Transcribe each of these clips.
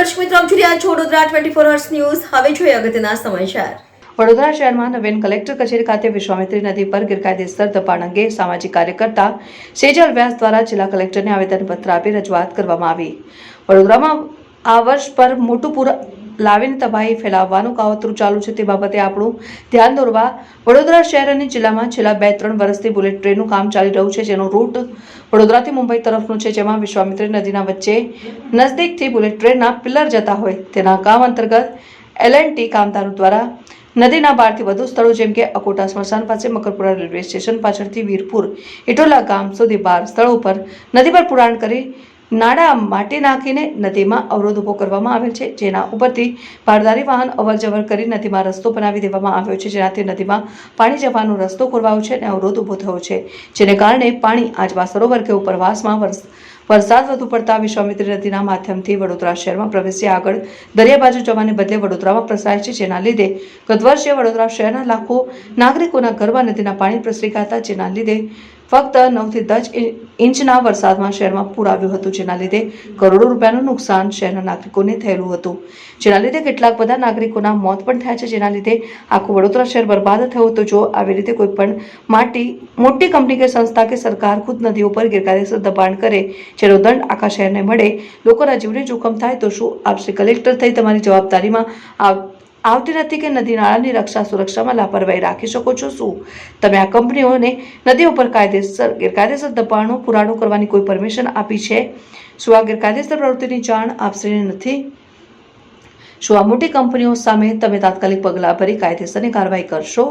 દર્શક મિત્રો આપ જોઈ રહ્યા છો વડોદરા અવર્સ ન્યૂઝ હવે જોઈએ અગત્યના સમાચાર. વડોદરા શહેરમાં નવીન કલેક્ટર કચેરી ખાતે વિશ્વામિત્રી નદી પર ગેરકાયદેસર દબાણ અંગે સામાજિક કાર્યકર્તા સેજલ વ્યાસ દ્વારા જિલ્લા કલેક્ટરને આવેદનપત્ર આપી રજૂઆત કરવામાં આવી. વડોદરામાં આ વર્ષ પર મોટું પૂર લાવીને તબાહી ફેલાવવાનું કાવતરું ચાલુ છે તે બાબતે આપણું ધ્યાન દોરવા વડોદરા શહેર અને જિલ્લામાં છેલ્લા બે ત્રણ વર્ષથી બુલેટ ટ્રેનનું કામ ચાલી રહ્યું છે, જેનો રૂટ વડોદરાથી મુંબઈ તરફનું છે, જેમાં વિશ્વામિત્રી નદીના વચ્ચે નજદીકથી બુલેટ ટ્રેનના પિલર જતા હોય. તેના કામ અંતર્ગત એલ એન ટી કામદારો દ્વારા નદીના બારથી વધુ સ્થળો, જેમ કે અકોટા સ્મશાન પાસે, મકરપુરા રેલવે સ્ટેશન પાછળથી વીરપુર ઇટોલા ગામ સુધી બાર સ્થળો પર નદી પર પુરાણ કરી નાડા માટી નાખીને નદીમાં અવરોધ ઊભો કરવામાં આવેલ છે. જેના ઉપરથી પારદારી વાહન અવરજવર કરી નદીમાં રસ્તો બનાવી દેવામાં આવ્યો છે. જેનાથી નદીમાં પાણી જવાનો રસ્તો ખોરવાયો છે અને અવરોધ ઊભો થયો છે. જેને કારણે પાણી આજવા સરોવર કે ઉપરવાસમાં વરસ વરસાદ વધુ પડતા વિશ્વામિત્રી નદીના માધ્યમથી વડોદરા શહેરમાં પ્રવેશ્યા આગળ દરિયા બાજુ જવાને બદલે વડોદરામાં પ્રસરાય છે. જેના લીધે ગત વર્ષે વડોદરા શહેરના લાખો નાગરિકોના ઘરમાં નદીના પાણી પ્રસરી ગયા હતા. જેના લીધે ફક્ત નવથી દસ ઇંચના વરસાદમાં શહેરમાં પૂર આવ્યું હતું, જેના લીધે કરોડો રૂપિયાનું નુકસાન શહેરના નાગરિકોને થયેલું હતું. જેના લીધે કેટલાક બધા નાગરિકોના મોત પણ થયા છે, જેના લીધે આખું વડોદરા શહેર બરબાદ થયું હતું. જો આવી રીતે કોઈ પણ માટી, મોટી કંપની કે સંસ્થા કે સરકાર ખુદ નદીઓ પર ગેરકાયદેસર દબાણ કરે, જેનો દંડ આખા શહેરને મળે લોકોના જીવને જોખમ થાય, તો શું આપ શ્રી કલેક્ટર થઈ તમારી જવાબદારીમાં આવ- આવતી નથી કે નદી નાળાની રક્ષા સુરક્ષામાં લાપરવાહી રાખી શકો છો શું? તમે આ કંપનીઓને નદીઓ પર કાયદેસર, ગેરકાયદેસર દબાણો પુરાણો કરવાની કોઈ પરમિશન આપી છે? શું આ ગેરકાયદેસર પ્રવૃત્તિની જાણ આપશ્રીને નથી? શું આ મોટી કંપનીઓ સામે તમે તાત્કાલિક પગલાં ભરી કાયદેસરની કાર્યવાહી કરશો?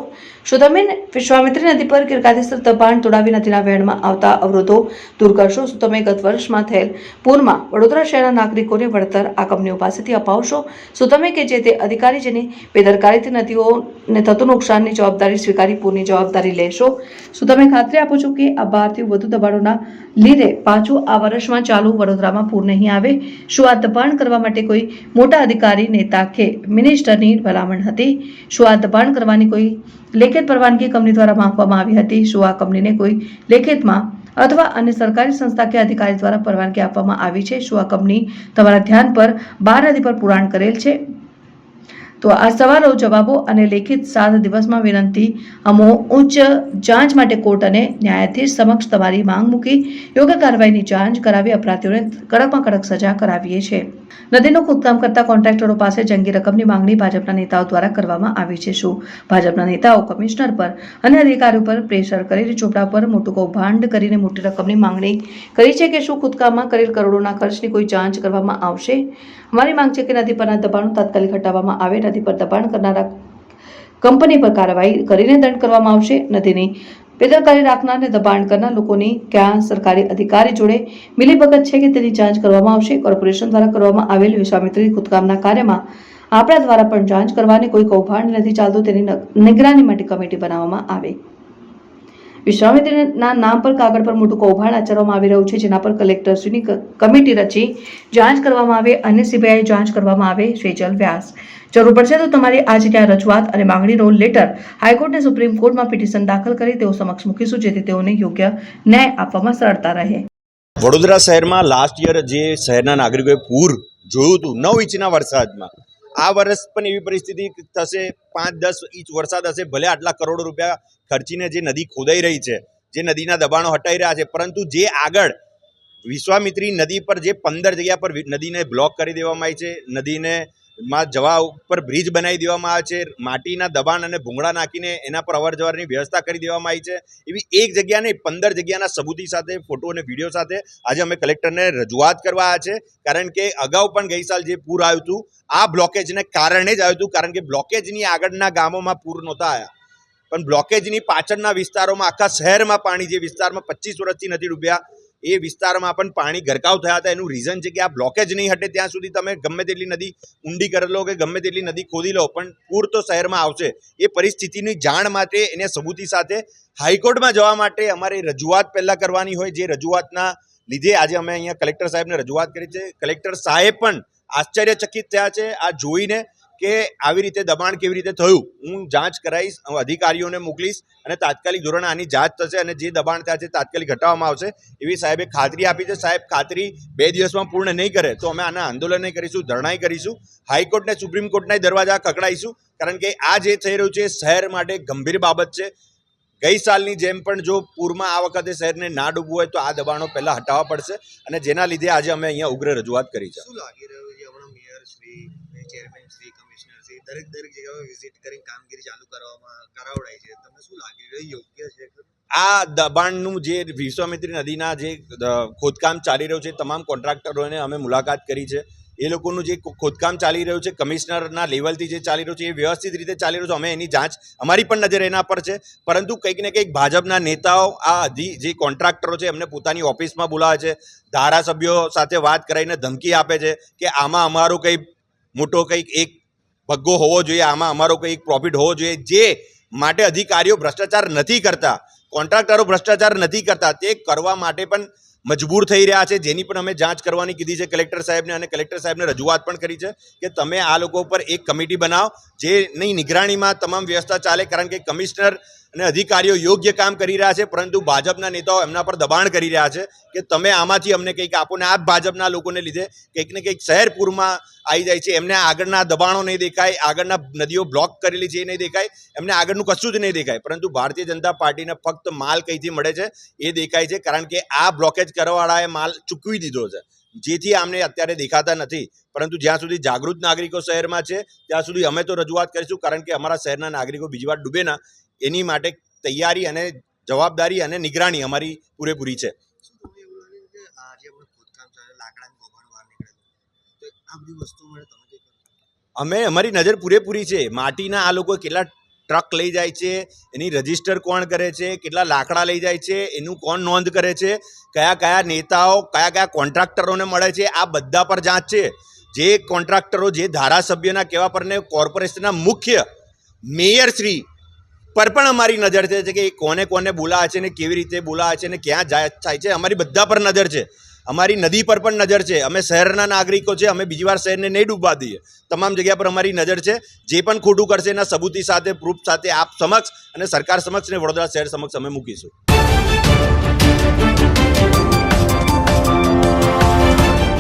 શું તમે વિશ્વામિત્રી નદી પર ગેરકાયદેસર દબાણ તોડાવી નદીના વહેણમાં આવતા અવરોધો દૂર કરશો? શું તમે ગત વર્ષમાં થયેલ પૂરમાં વડોદરા શહેરના નાગરિકોને વળતર આ કંપનીઓ પાસેથી અપાવશો? શું તમે કે જે તે અધિકારી જેની બેદરકારીથી નદીઓને થતું નુકસાનની જવાબદારી સ્વીકારી પૂરની જવાબદારી લેશો? શું તમે ખાતરી આપો છો કે આ બારથી વધુ દબાણોના લીધે પાછું આ વર્ષમાં ચાલુ વડોદરામાં પૂર નહીં આવે? શું આ દબાણ કરવા માટે કોઈ મોટા અધિકારી નેતા કે મિનિસ્ટરની ભલામણ હતી. શું આ દબાણ કરવાની કોઈ લેખિત પરવાનગી કંપની દ્વારા માંગવામાં આવી હતી. શું આ કંપનીને કોઈ લેખિતમાં અથવા અન્ય સરકારી સંસ્થા કે અધિકારી દ્વારા પરવાનગી આપવામાં આવી છે. શું આ કંપની તમારા ધ્યાન પર બાર નદી પર પુરાણ કરેલ છે. તો આ સવાલો જવાબો અને લેખિત સાત દિવસમાં વિનંતી, અમો ઉચ્ચ જાંચ માટે કોર્ટ અને ન્યાયાધીશ સમક્ષ તમારી માંગ મૂકી યોગ્ય કાર્યવાહીની જાંચ કરાવી અપરાધીઓને કડકમાં કડક સજા કરાવીએ છીએ. નદીનું ખોદકામ કરતા કોન્ટ્રાક્ટરો પાસે જંગી રકમની માંગણી ભાજપના નેતાઓ દ્વારા કરવામાં આવી છે. શું? ભાજપના નેતાઓ કમિશનર પર અને અધિકારીઓ પર પ્રેશર કરીને ચોપડા પર મોટું કૌભાંડ કરીને મોટી રકમની માંગણી કરી છે કે શું ખોદકામમાં કરેલ કરોડોના ખર્ચની કોઈ જાંચ કરવામાં આવશે? અમારી માંગ છે કે નદી પરના દબાણો તાત્કાલિક હટાવવામાં આવે નદી પર દબાણ કરનારા કંપની પર કાર્યવાહી કરીને દંડ કરવામાં આવશે. નદીની બેદરકારી રાખનારને દબાણ કરનાર લોકોની ક્યાં સરકારી અધિકારી જોડે મિલીભગત છે કે તેની જાંચ કરવામાં આવશે? કોર્પોરેશન દ્વારા કરવામાં આવેલ વિશ્વામિત્રી ખોદકામના કાર્યમાં આપણા દ્વારા પણ જાંચ કરવાની કોઈ કૌભાંડ નથી ચાલતું. તેની નિગરાની માટે કમિટી બનાવવામાં આવે. વિશ્વામિત્રીના નામ પર કાગળ પર મોટું કૌભાંડ આચરવામાં આવી રહ્યું છે, જેના પર કલેક્ટરશ્રીની કમિટી રચી જાંચ કરવામાં આવે અને સીબીઆઈ જાંચ કરવામાં આવે સેજલ વ્યાસ. જરૂર પડશે તો તમારી આ જગ્યા રજૂઆત અને માંગણીનો લેટર હાઈકોર્ટને સુપ્રીમ કોર્ટમાં પિટિશન દાખલ કરી તેઓ સમક્ષ મૂકીશું, જેથી તેઓને યોગ્ય ન્યાય આપવામાં સરળતા રહે. વડોદરા શહેરમાં લાસ્ટ યર જે શહેરના નાગરિકોએ પૂર જોયું હતું, નવ ઇંચના વરસાદમાં. આ વર્ષ પણ એવી પરિસ્થિતિ થશે, પાંચ, દસ ઇંચ વરસાદ હશે, ભલે આટલા કરોડો રૂપિયા ખર્ચીને જે નદી ખોદાઈ રહી છે, જે નદીના દબાણો હટાઈ રહ્યા છે, પરંતુ જે આગળ વિશ્વામિત્રી નદી પર જે પંદર જગ્યા પર નદીને બ્લોક કરી દેવામાં આવી છે, નદીને માં જવા ઉપર બ્રિજ બનાવી દેવામાં આવે છે. માટીના દબાણ અને ભૂંગળા નાખીને એના પર અવર વ્યવસ્થા કરી દેવામાં આવી છે. એવી એક જગ્યા નહીં, પંદર જગ્યાના સબૂતી સાથે, ફોટો અને વીડિયો સાથે આજે અમે કલેક્ટરને રજૂઆત કરવા આવ્યા છે. કારણ કે અગાઉ પણ ગઈ સાલ જે પૂર આવ્યું હતું, આ બ્લોકેજને કારણે જ આવ્યું હતું. કારણ કે બ્લોકેજની આગળના ગામોમાં પૂર નહોતા આવ્યા પણ બ્લોકેજની પાછળના વિસ્તારોમાં, આખા શહેરમાં પાણી જે વિસ્તારમાં પચીસ વર્ષથી નથી ડૂબ્યા એ વિસ્તારમાં પણ પાણી ગરકાવ થયા હતા. એનું રીઝન છે કે આ બ્લોકેજ નહીં હટે ત્યાં સુધી તમે ગમે તેટલી નદી ઊંડી કરી લો કે ગમે તેટલી નદી ખોદી લો, પણ પૂર તો શહેરમાં આવશે. એ પરિસ્થિતિની જાણ માટે એને સબૂતી સાથે હાઈકોર્ટમાં જવા માટે અમારે રજૂઆત પહેલાં કરવાની હોય. જે રજૂઆતના લીધે આજે અમે અહીંયા કલેક્ટર સાહેબને રજૂઆત કરી છે. કલેક્ટર સાહેબ પણ આશ્ચર્યચકિત થયા છે. આ જોઈને કે આવી રીતે દબાણ કેવી રીતે થયું, હું જાંચ કરાવીશ અધિકારીઓને મોકલીશ અને તાત્કાલિક ધોરણે આની જાંચ થશે અને જે દબાણ થયા છે તાત્કાલિક હટાવવામાં આવશે, એવી સાહેબે ખાતરી આપી છે. સાહેબ, ખાતરી બે દિવસમાં પૂર્ણ નહીં કરે તો અમે આના આંદોલન કરીશું, ધરણાઈ કરીશું, હાઈકોર્ટને, સુપ્રીમ કોર્ટના દરવાજા ખકડાઈશું કારણ કે આ જે થઈ રહ્યું છે શહેર માટે ગંભીર બાબત છે. ગઈ સાલની જેમ પણ જો પૂરમાં આ વખતે શહેરને ના ડૂબવું હોય તો આ દબાણો પહેલાં હટાવવા પડશે અને જેના લીધે આજે અમે અહીંયા ઉગ્ર રજૂઆત કરી છે. શું લાગી રહ્યું mayor Shri chairman Shri, commissioner Shri, દરેક દરેક જગ્યાએ વિઝિટ કરીને કામગીરી ચાલુ કરવામાં કરાવડાય છે. તમને શું લાગી? રહ્યું યોગ્ય છે આ દબાણનું જે વિશ્વામિત્રી નદીના જે ખોદકામ ચાલી રહ્યું છે, તમામ કોન્ટ્રાક્ટરોને અમે મુલાકાત કરી છે. એ લોકોનું જે ખોદકામ ચાલી રહ્યું છે, કમિશનરના લેવલથી જે ચાલી રહ્યું છે, એ વ્યવસ્થિત રીતે ચાલી રહ્યું છે. અમે એની જાંચ, અમારી પણ નજર એના પર છે. પરંતુ કંઈક ને કંઈક ભાજપના નેતાઓ, આ અધી જે કોન્ટ્રાક્ટરો છે, એમને પોતાની ઓફિસમાં બોલાવે છે. ધારાસભ્યો સાથે વાત કરાવીને ધમકી આપે છે કે આમાં અમારો કંઈ મોટો કંઈક એક ભગ્ગો હોવો જોઈએ, આમાં અમારો કંઈક પ્રોફિટ હોવો જોઈએ. જે માટે અધિકારીઓ ભ્રષ્ટાચાર નથી કરતા, કોન્ટ્રાક્ટરો ભ્રષ્ટાચાર નથી કરતા, તે કરવા માટે પણ મજબૂર થઈ રહ્યા છે. જેની પણ અમે જાંચ કરવાની કીધી છે કલેક્ટર સાહેબને અને કલેક્ટર સાહેબને રજૂઆત પણ કરી છે કે તમે આ લોકો પર એક કમિટી બનાવો. જેની નિગરાણીમાં તમામ વ્યવસ્થા ચાલે, કારણ કે કમિશનર અને અધિકારીઓ યોગ્ય કામ કરી રહ્યા છે, પરંતુ ભાજપના નેતાઓ એમના પર દબાણ કરી રહ્યા છે કે તમે આમાંથી અમને કંઈક આપો ને આ ભાજપના લોકોને લીધે કંઈક ને કંઈક શહેર પૂરમાં આવી જાય છે, એમને આગળના દબાણો નહીં દેખાય, આગળના નદીઓ બ્લોક કરેલી છે એ નહીં દેખાય, એમને આગળનું કશું જ નહીં દેખાય, પરંતુ ભારતીય જનતા પાર્ટીને ફક્ત માલ કઈથી મળે છે એ દેખાય છે, કારણ કે આ બ્લોકેજ કરવાવાળાએ માલ ચૂકવી દીધો છે. જેથી આમને અત્યારે દેખાતા નથી. પરંતુ જ્યાં સુધી જાગૃત નાગરિકો શહેરમાં છે ત્યાં સુધી અમે તો રજૂઆત કરીશું કારણ કે અમારા શહેરના નાગરિકો બીજી વાર ડૂબે ના. એની માટે તૈયારી અને જવાબદારી અને નિગરાણી અમારી પૂરેપૂરી છે. અમે અમારી નજર પૂરેપૂરી છે. માટીના આ લોકો કેટલા ટ્રક લઈ જાય છે, એની રજિસ્ટર કોણ કરે છે, કેટલા લાકડા લઈ જાય છે, એનું કોણ નોંધ કરે છે, કયા કયા નેતાઓ, કયા કયા કોન્ટ્રાક્ટરોને મળે છે, આ બધા પર જાંચ છે. જે કોન્ટ્રાક્ટરો, જે ધારાસભ્યના કહેવા પરને કોર્પોરેશનના મુખ્ય મેયરશ્રી પર પણ અમારી નજર છે કે કોને કોને બોલાવે છે ને કેવી રીતે બોલાવે છે ને ક્યાં જાય, થાય છે, અમારી બધા પર નજર છે. અમારી નદી પર પણ નજર છે. અમે શહેરના નાગરિકો છે, અમે બીજી વાર શહેરને નહીં ડૂબવા દઈએ. તમામ જગ્યા પર અમારી નજર છે. જે પણ ખોટું કરશે એના સબૂતી સાથે, પ્રૂફ સાથે આપ સમક્ષ અને સરકાર સમક્ષ ને વડોદરા શહેર સમક્ષ અમે મૂકીશું.